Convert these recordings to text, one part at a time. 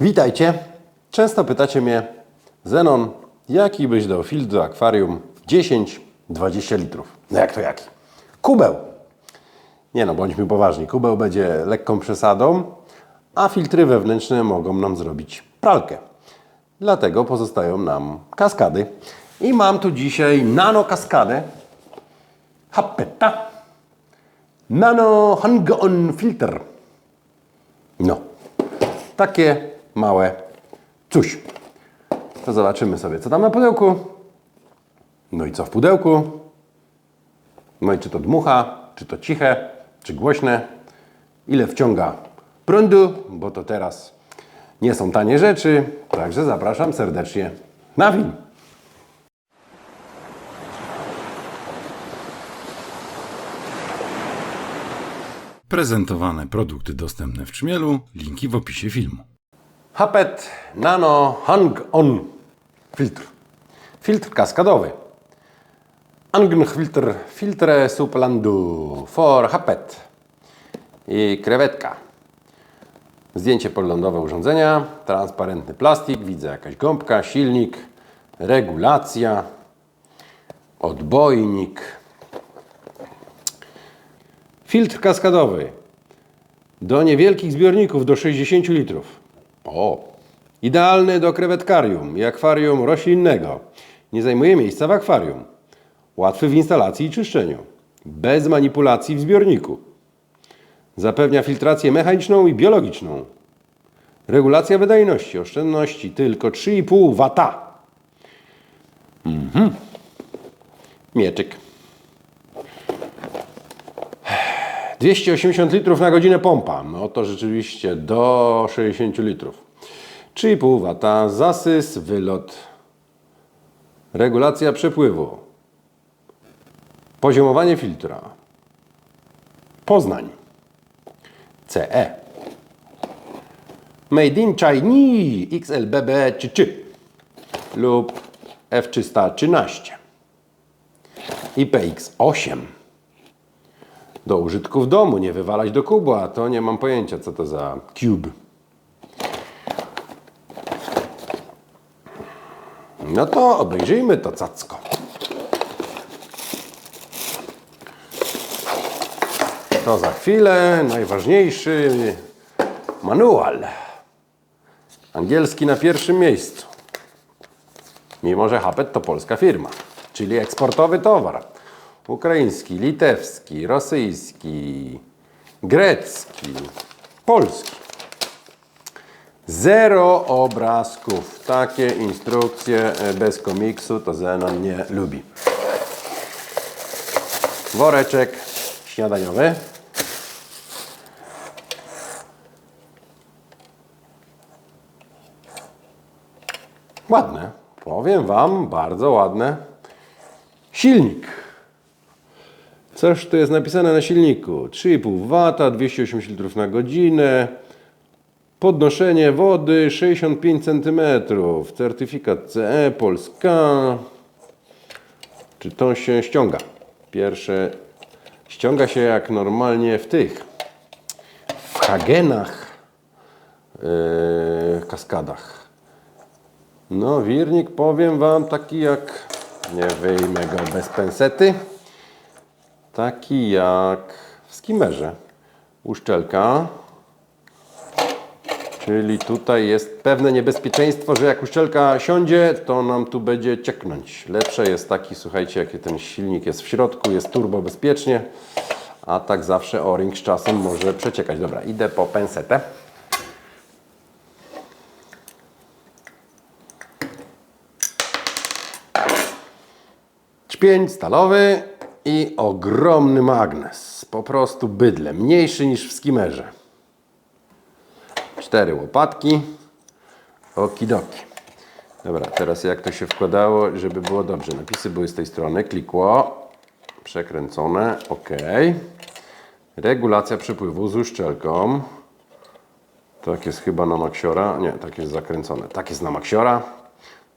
Witajcie. Często pytacie mnie, Zenon, jaki byś dał filtr do akwarium 10-20 litrów? No jak to jaki? Kubeł. Nie no, bądźmy poważni. Kubeł będzie lekką przesadą, a filtry wewnętrzne mogą nam zrobić pralkę. Dlatego pozostają nam kaskady. I mam tu dzisiaj nano kaskadę Happetta Nano Hang-On Filter. No, takie małe coś. To zobaczymy sobie, co tam na pudełku. No i co w pudełku? No i czy to dmucha, czy to ciche, czy głośne. Ile wciąga prądu, bo to teraz nie są tanie rzeczy. Także zapraszam serdecznie na film. Prezentowane produkty dostępne w Czmielu, linki w opisie filmu. Hapet Nano Hang On filtr. Filtr kaskadowy. Angn filtr filtre suplandu for Hapet i krewetka. Zdjęcie podlądowe urządzenia, transparentny plastik, widzę jakaś gąbka, silnik, regulacja, odbojnik. Filtr kaskadowy do niewielkich zbiorników do 60 litrów. O! Idealny do krewetkarium i akwarium roślinnego. Nie zajmuje miejsca w akwarium. Łatwy w instalacji i czyszczeniu. Bez manipulacji w zbiorniku. Zapewnia filtrację mechaniczną i biologiczną. Regulacja wydajności, oszczędności tylko 3,5 W. Mhm. Mieczyk. 280 litrów na godzinę pompa. No to rzeczywiście do 60 litrów. 3,5 wata, zasys, wylot, regulacja przepływu, poziomowanie filtra, Poznań, CE, Made in Chinese XLBB czy lub F313, IPX8 do użytku w domu, nie wywalać do kubu, a to nie mam pojęcia, co to za cube. No to obejrzyjmy to cacko. To za chwilę najważniejszy manual. Angielski na pierwszym miejscu. Mimo, że Hapet to polska firma, czyli eksportowy towar. Ukraiński, litewski, rosyjski, grecki, polski. Zero obrazków. Takie instrukcje e, bez komiksu to Zenon nie lubi. Woreczek śniadaniowy. Ładne. Powiem Wam, bardzo ładne. Silnik. Coś tu jest napisane na silniku. 3,5 W, 280 litrów na godzinę. Podnoszenie wody 65 cm. Certyfikat CE Polska. Czy to się ściąga? Pierwsze ściąga się jak normalnie w tych w Hagenach yy, kaskadach. No, wirnik powiem Wam taki jak nie wyjmę go bez pensety. Taki jak w skimmerze. Uszczelka. Czyli tutaj jest pewne niebezpieczeństwo, że jak uszczelka siądzie, to nam tu będzie cieknąć. Lepsze jest taki, słuchajcie, jaki ten silnik jest w środku, jest turbo bezpiecznie, a tak zawsze o-ring z czasem może przeciekać. Dobra, idę po pensetę. Czpień stalowy i ogromny magnes. Po prostu bydle, mniejszy niż w skimmerze. Cztery łopatki. Okidoki. Dobra, teraz jak to się wkładało, żeby było dobrze. Napisy były z tej strony. Klikło. Przekręcone. OK. Regulacja przepływu z uszczelką. Tak jest chyba na maksiora. Nie, tak jest zakręcone. Tak jest na maksiora.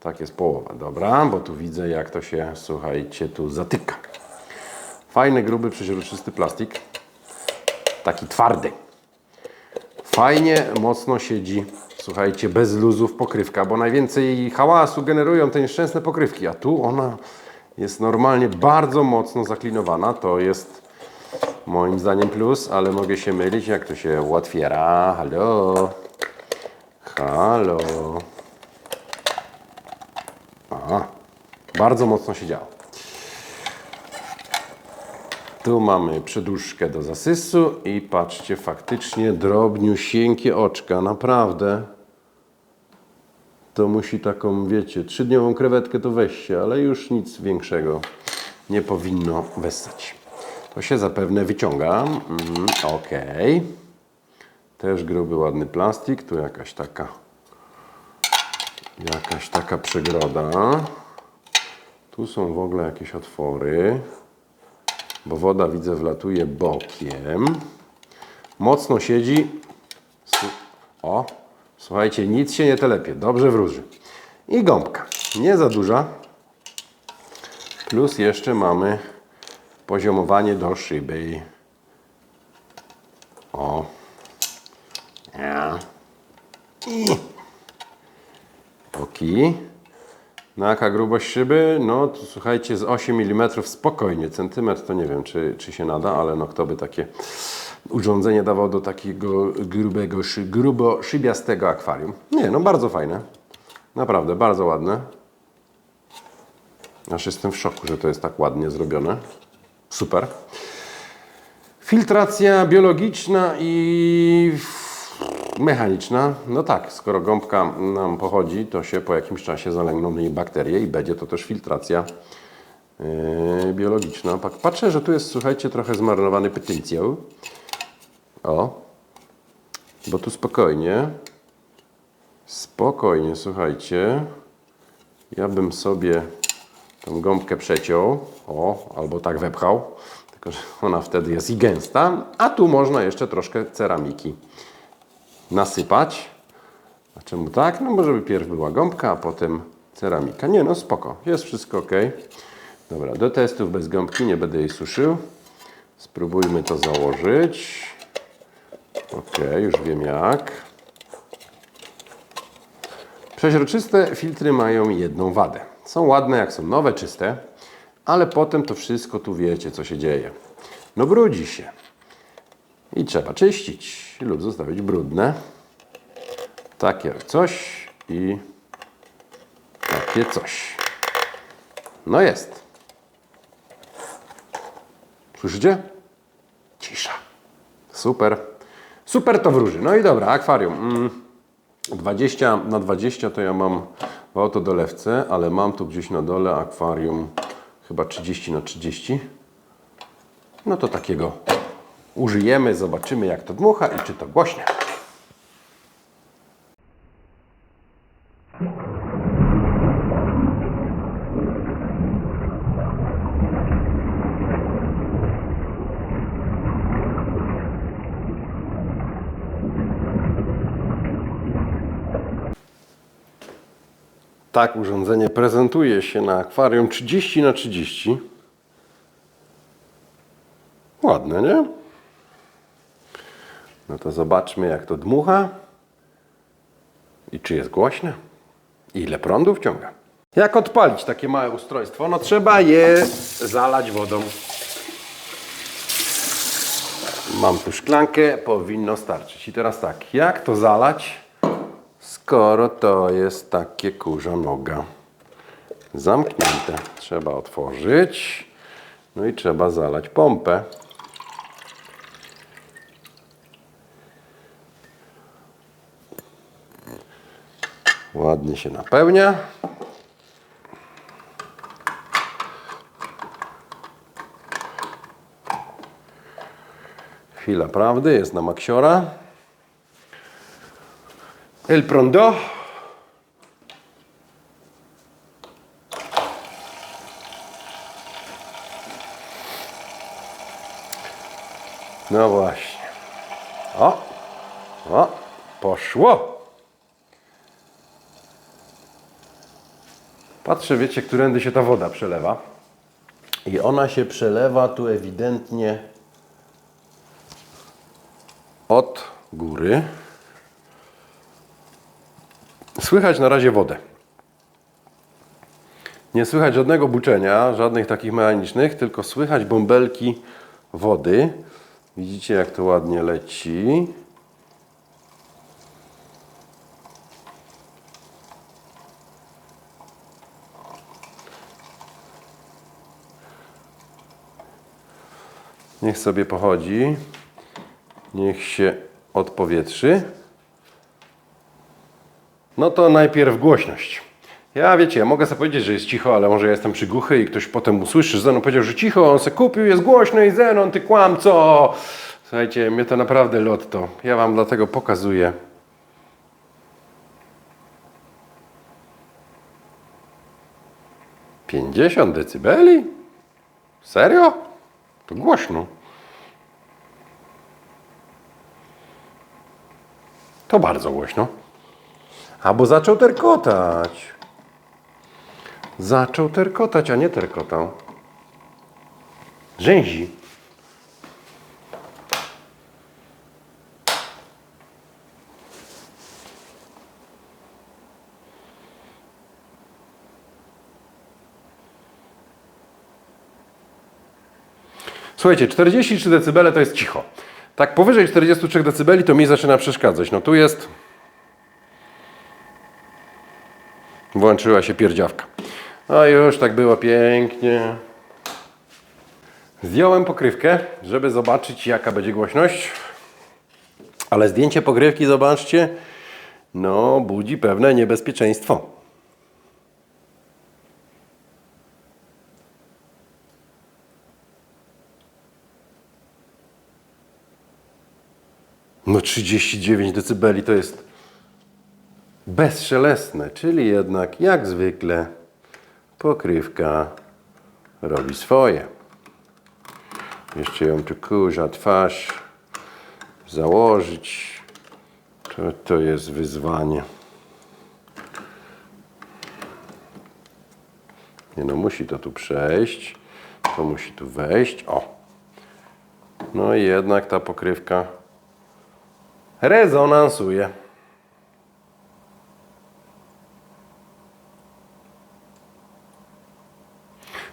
Tak jest połowa. Dobra, bo tu widzę jak to się, słuchajcie, tu zatyka. Fajny, gruby, przeźroczysty plastik. Taki twardy. Fajnie, mocno siedzi, słuchajcie, bez luzów pokrywka, bo najwięcej hałasu generują te nieszczęsne pokrywki, a tu ona jest normalnie bardzo mocno zaklinowana. To jest moim zdaniem plus, ale mogę się mylić, jak to się otwiera. Halo, halo. Aha, bardzo mocno się działo. Tu mamy przedłużkę do zasysu i patrzcie, faktycznie drobniusieńkie oczka, naprawdę. To musi taką, wiecie, trzydniową krewetkę to weźcie, ale już nic większego nie powinno wessać. To się zapewne wyciąga. Mm, ok. Też gruby, ładny plastik. Tu jakaś taka jakaś taka przegroda. Tu są w ogóle jakieś otwory bo woda widzę wlatuje bokiem. Mocno siedzi. O, słuchajcie, nic się nie telepie, dobrze wróży. I gąbka, nie za duża. Plus jeszcze mamy poziomowanie do szyby. O. I. Oki. No jaka grubość szyby? No to słuchajcie, z 8 mm spokojnie. Centymetr to nie wiem, czy, czy się nada, ale no kto by takie urządzenie dawał do takiego grubego, grubo szybiastego akwarium. Nie, no bardzo fajne. Naprawdę, bardzo ładne. Aż jestem w szoku, że to jest tak ładnie zrobione. Super. Filtracja biologiczna i mechaniczna. No tak, skoro gąbka nam pochodzi, to się po jakimś czasie zalęgną w niej bakterie i będzie to też filtracja yy, biologiczna. Patrzę, że tu jest, słuchajcie, trochę zmarnowany petyncją. O, bo tu spokojnie, spokojnie, słuchajcie, ja bym sobie tą gąbkę przeciął, o, albo tak wepchał, tylko że ona wtedy jest i gęsta, a tu można jeszcze troszkę ceramiki nasypać. A czemu tak? No bo żeby pierw była gąbka, a potem ceramika. Nie no, spoko, jest wszystko ok. Dobra, do testów bez gąbki, nie będę jej suszył. Spróbujmy to założyć. Ok, już wiem jak. Przeźroczyste filtry mają jedną wadę. Są ładne jak są nowe, czyste, ale potem to wszystko tu wiecie, co się dzieje. No brudzi się. I trzeba czyścić lub zostawić brudne. Takie coś i takie coś. No jest. Słyszycie? Cisza. Super. Super to wróży. No i dobra, akwarium. Mm. 20 na 20 to ja mam w autodolewce, ale mam tu gdzieś na dole akwarium chyba 30 na 30. No to takiego użyjemy, zobaczymy jak to dmucha i czy to głośne. Tak urządzenie prezentuje się na akwarium 30 na 30. Ładne, nie? No to zobaczmy, jak to dmucha i czy jest głośne. I ile prądu wciąga. Jak odpalić takie małe ustrojstwo? No trzeba je zalać wodą. Mam tu szklankę, powinno starczyć. I teraz tak, jak to zalać, skoro to jest takie kurza noga? Zamknięte. Trzeba otworzyć. No i trzeba zalać pompę. Ładnie się napełnia. Chwila prawdy, jest na maksiora. El Prondo. No właśnie. O, o, poszło. Patrzę, wiecie, którędy się ta woda przelewa. I ona się przelewa tu ewidentnie od góry. Słychać na razie wodę. Nie słychać żadnego buczenia, żadnych takich mechanicznych, tylko słychać bąbelki wody. Widzicie, jak to ładnie leci. Niech sobie pochodzi. Niech się odpowietrzy. No to najpierw głośność. Ja wiecie, ja mogę sobie powiedzieć, że jest cicho, ale może ja jestem przygłuchy i ktoś potem usłyszy, że Zenon powiedział, że cicho, on se kupił, jest głośno i Zenon, ty kłamco! Słuchajcie, mnie to naprawdę lotto. Ja wam dlatego pokazuję. Pięćdziesiąt decybeli? Serio? To głośno. To bardzo głośno. A bo zaczął terkotać. Zaczął terkotać, a nie terkotał. Rzęzi. Słuchajcie, 43 dB to jest cicho. Tak powyżej 43 dB to mi zaczyna przeszkadzać. No tu jest Włączyła się pierdziawka. No już tak było pięknie. Zdjąłem pokrywkę, żeby zobaczyć jaka będzie głośność. Ale zdjęcie pokrywki, zobaczcie, no budzi pewne niebezpieczeństwo. No 39 dB to jest bezszelestne, czyli jednak jak zwykle pokrywka robi swoje. Jeszcze ją tu kurza twarz założyć. To, to jest wyzwanie. Nie no, musi to tu przejść. To musi tu wejść. O! No i jednak ta pokrywka rezonansuje.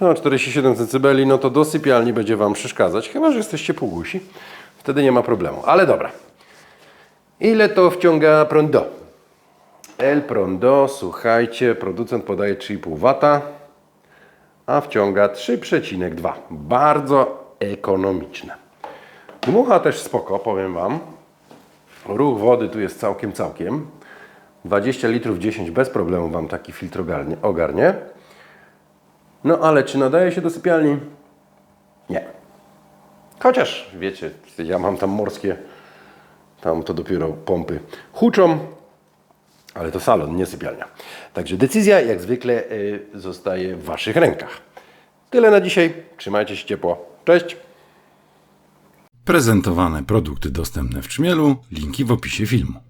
No, 47 dB, no to do sypialni będzie Wam przeszkadzać, chyba że jesteście półgłusi. Wtedy nie ma problemu. Ale dobra. Ile to wciąga prąd El Prondo, słuchajcie, producent podaje 3,5 W, a wciąga 3,2. Bardzo ekonomiczne. Dmucha też spoko, powiem Wam. Ruch wody tu jest całkiem, całkiem. 20 litrów 10 bez problemu Wam taki filtr ogarnie. No ale czy nadaje się do sypialni? Nie. Chociaż, wiecie, ja mam tam morskie, tam to dopiero pompy huczą, ale to salon, nie sypialnia. Także decyzja, jak zwykle, y, zostaje w Waszych rękach. Tyle na dzisiaj. Trzymajcie się ciepło. Cześć! Prezentowane produkty dostępne w Czmielu, linki w opisie filmu.